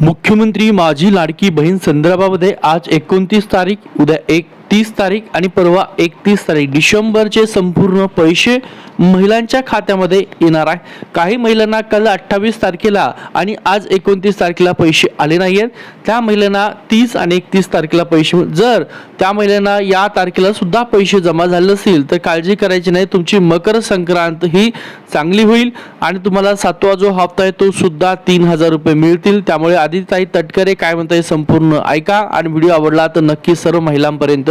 मुख्यमंत्री माझी लाडकी बहीण संदर्भामध्ये आज एकोणतीस तारीख उद्या एक तीस तारीख आणि परवा एकतीस तारीख. डिसेंबरचे संपूर्ण पैसे महिलांच्या खात्यामध्ये येणार आहे. काही महिलांना काल अठ्ठावीस तारखेला आणि आज एकोणतीस तारखेला पैसे आले नाही आहेत त्या महिलांना तीस आणि एकतीस तारखेला पैसे जर त्या महिलांना या तारखेला सुद्धा पैसे जमा झाले असतील तर काळजी करायची नाही. तुमची मकर संक्रांत ही चांगली होईल आणि तुम्हाला सातवा जो हप्ता आहे तो सुद्धा तीन हजार रुपये मिळतील. त्यामुळे आदिताई तटकरे काय म्हणताय संपूर्ण ऐका आणि व्हिडिओ आवडला तर नक्की सर्व महिलांपर्यंत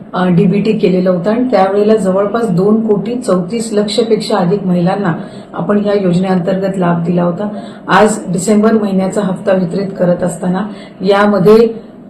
डीबीटी केलेलं होतं आणि त्यावेळेला जवळपास दोन कोटी चौतीस लक्षपेक्षा अधिक महिलांना आपण या योजनेअंतर्गत लाभ दिला होता. आज डिसेंबर महिन्याचा हप्ता वितरित करत असताना यामध्ये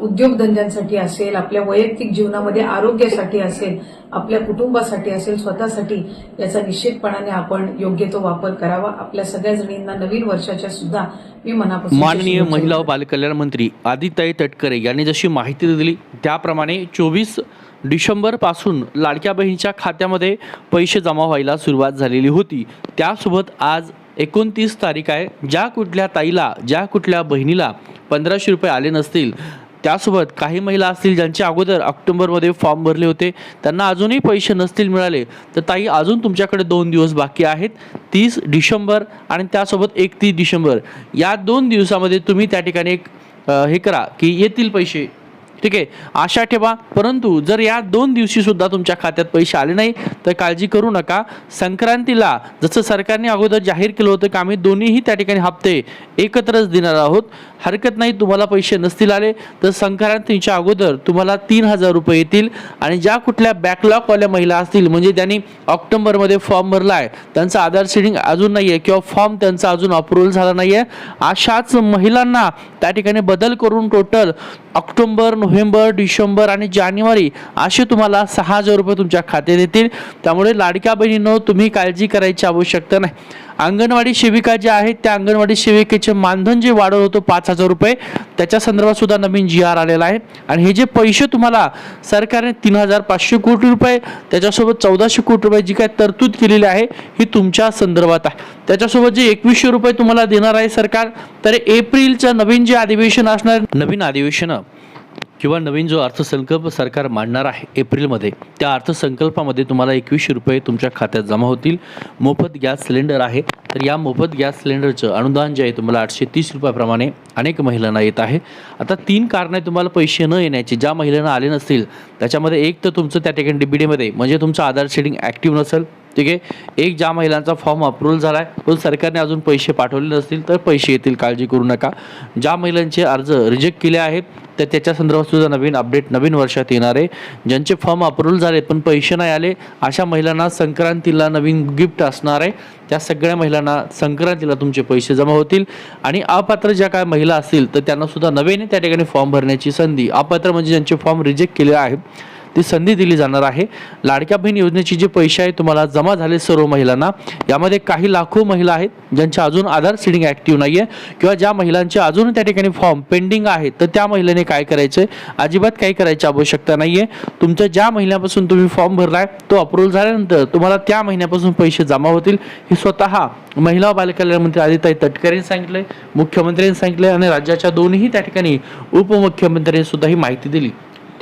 उद्योगधंद्यांसाठी असेल आपल्या वैयक्तिक जीवनामध्ये आरोग्यासाठी असेल आपल्या कुटुंबासाठी असेल स्वतःसाठी याचा निश्चितपणाने आपण योग्य तो वापर करावा. आपल्या सगळ्या जणींना नवीन वर्षाच्या सुद्धा मी मनापासून माननीय महिला व बालकल्याण मंत्री आदिताई तटकरे यांनी जशी माहिती दिली त्याप्रमाणे चोवीस डिसेंबरपासून लाडक्या बहिणीच्या खात्यामध्ये पैसे जमा व्हायला सुरुवात झालेली होती. त्यासोबत आज एकोणतीस तारीख आहे. ज्या कुठल्या ताईला ज्या कुठल्या बहिणीला पंधराशे रुपये आले नसतील त्यासोबत काही महिला असतील ज्यांच्या अगोदर ऑक्टोबरमध्ये फॉर्म भरले होते त्यांना अजूनही पैसे नसतील मिळाले. तर ताई अजून तुमच्याकडे दोन दिवस बाकी आहेत. तीस डिसेंबर आणि त्यासोबत एकतीस डिसेंबर. या दोन दिवसामध्ये तुम्ही त्या ठिकाणी एक हे करा की येतील पैसे. ठीक आहे? आशा ठेवा. परंतु जर या दोन दिवशी सुद्धा तुमच्या खात्यात पैसे आले नाही तर काळजी करू नका. संक्रांतीला जसं सरकारने अगोदर जाहीर केलं होतं की आम्ही दोन्हीही त्या ठिकाणी हप्ते एकत्रच देणार आहोत. हरकत नाही तुम्हाला पैसे नसतील आले तर संक्रांतीच्या अगोदर तुम्हाला तीन हजार रुपये येतील आणि ज्या कुठल्या बॅकलॉगवाल्या महिला असतील म्हणजे त्यांनी ऑक्टोबरमध्ये फॉर्म भरला आहे त्यांचा आधार सीडिंग अजून नाही आहे किंवा फॉर्म त्यांचा अजून अप्रुव्हल झाला नाही आहे. अशाच महिलांना त्या ठिकाणी बदल करून total October November November December आणि जानेवारी असे तुम्हाला सहा हजार रुपये तुमच्या खात्यात येतील. त्यामुळे लाडक्या बहिणींनो तुम्ही काळजी करायची आवश्यकता नाही. अंगणवाडी सेविका ज्या आहेत त्या अंगणवाडी सेविकेचे मानधन जे वाढवलं होतं पाच हजार रुपये त्याच्या संदर्भात सुद्धा नवीन जी आर आलेला आहे. आणि हे जे पैसे तुम्हाला सरकारने तीन हजार पाचशे कोटी रुपये त्याच्यासोबत चौदाशे कोटी रुपये जी काय तरतूद केलेली आहे ही तुमच्या संदर्भात आहे. त्याच्यासोबत जे एकवीसशे रुपये तुम्हाला देणार आहे सरकार तर एप्रिलचं नवीन जे अधिवेशन असणार नवीन अधिवेशनं किंवा नवीन जो अर्थसंकल्प सरकार मांडणार आहे एप्रिलमध्ये त्या अर्थसंकल्पामध्ये तुम्हाला एकवीसशे रुपये तुमच्या खात्यात जमा होतील. मोफत गॅस सिलेंडर आहे. तर या मोफत गॅस सिलेंडरचं अनुदान जे आहे तुम्हाला आठशे तीस रुपयाप्रमाणे अनेक महिलांना येत आहे. आता तीन कारणे तुम्हाला पैसे न येण्याची ज्या महिलांना आले नसतील त्याच्यामध्ये एक तर तुमचं त्या ठिकाणी डीबीडीमध्ये म्हणजे तुमचं आधार शेडिंग ॲक्टिव्ह नसेल ठीक आहे? एक ज्या महिलांचा फॉर्म अप्रूव्हल झाला आहे पण सरकारने अजून पैसे पाठवले नसतील तर पैसे येतील काळजी करू नका. ज्या महिलांचे अर्ज रिजेक्ट केले आहेत तर त्याच्या संदर्भात सुद्धा नवीन अपडेट नवीन वर्षात येणार आहे. ज्यांचे फॉर्म अप्रूव्हल झाले पण पैसे नाही आले अशा महिलांना संक्रांतीला नवीन गिफ्ट असणार आहे. त्या सगळ्या महिलांना संक्रांतीला तुमचे पैसे जमा होतील. आणि अपात्र ज्या काय महिला असतील तर त्यांना सुद्धा नव्याने त्या ठिकाणी फॉर्म भरण्याची संधी अपात्र म्हणजे ज्यांचे फॉर्म रिजेक्ट केले आहेत ती संधी दिली जाणार आहे. लाडक्या बहीण योजनेचे जे पैसे आहे तुम्हाला जमा झाले सर्व महिलांना यामध्ये काही लाखो महिला आहेत ज्यांच्या अजून आधार सिडिंग ॲक्टिव्ह नाही आहे किंवा ज्या महिलांचे अजून त्या ठिकाणी फॉर्म पेंडिंग आहेत तर त्या महिलेने काय करायचं? आहे अजिबात काही करायची आवश्यकता नाही आहे तुमचं ज्या महिन्यापासून तुम्ही फॉर्म भरलाय तो अप्रूव्हल झाल्यानंतर तुम्हाला त्या महिन्यापासून पैसे जमा होतील. हे स्वतः महिला बालकल्याण मंत्री आदिताई तटकरेंनी सांगितलंय मुख्यमंत्र्यांनी सांगितलंय आणि राज्याच्या दोन्ही त्या ठिकाणी उपमुख्यमंत्र्यांनी सुद्धा ही माहिती दिली.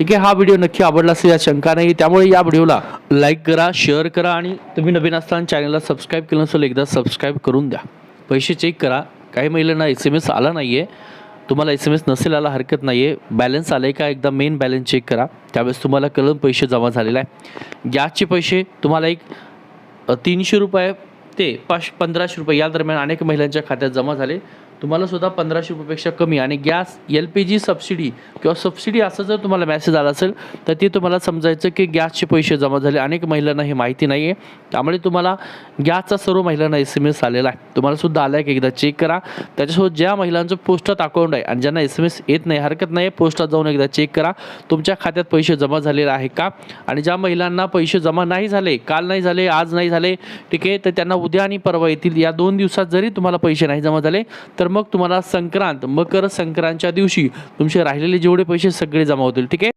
ठीक आहे हा व्हिडिओ नक्की आवडला असेल या शंका नाही त्यामुळे या व्हिडिओला लाईक करा शेअर करा आणि तुम्ही नवीन असताना चॅनलला सबस्क्राईब केलं नसेल एकदा सबस्क्राईब करून द्या. पैसे चेक करा. काही महिलांना एस एम एस आला नाही आहे तुम्हाला एस एम एस नसेल आला हरकत नाही आहे बॅलन्स आलं आहे का? एकदा मेन बॅलन्स चेक करा. त्यावेळेस तुम्हाला कलम पैसे जमा झालेला आहे. गॅसचे पैसे तुम्हाला एक तीनशे रुपये ते पाच पंधराशे रुपये या दरम्यान अनेक महिलांच्या खात्यात जमा झाले. तुम्हाला सुद्धा पंधराशे रुपयेपेक्षा कमी. आणि gas L P G subsidy किंवा सबसिडी असं जर तुम्हाला मेसेज आला असेल तर ते तुम्हाला समजायचं की गॅसचे पैसे जमा झाले. अनेक महिलांना हे माहिती नाही आहे त्यामुळे तुम्हाला गॅसचा सर्व महिलांना एस एम एस आलेला आहे. तुम्हाला सुद्धा आला आहे की एकदा चेक करा. त्याच्यासोबत ज्या महिलांचं पोस्टात अकाउंट आहे आणि ज्यांना एस एम एस येत नाही हरकत नाही पोस्टात जाऊन एकदा चेक करा. तुमच्या खात्यात पैसे जमा झालेले आहे का? आणि ज्या महिलांना पैसे जमा नाही झाले काल नाही झाले आज नाही झाले ठीक आहे तर त्यांना उद्या आणि परवा येतील. या दोन दिवसात जरी तुम्हाला पैसे नाही जमा झाले तर मग तुम्हाला संक्रांत मकर संक्रांतच्या दिवशी तुमचे राहिलेले जेवढे पैसे सगळे जमा होतील ठीक आहे?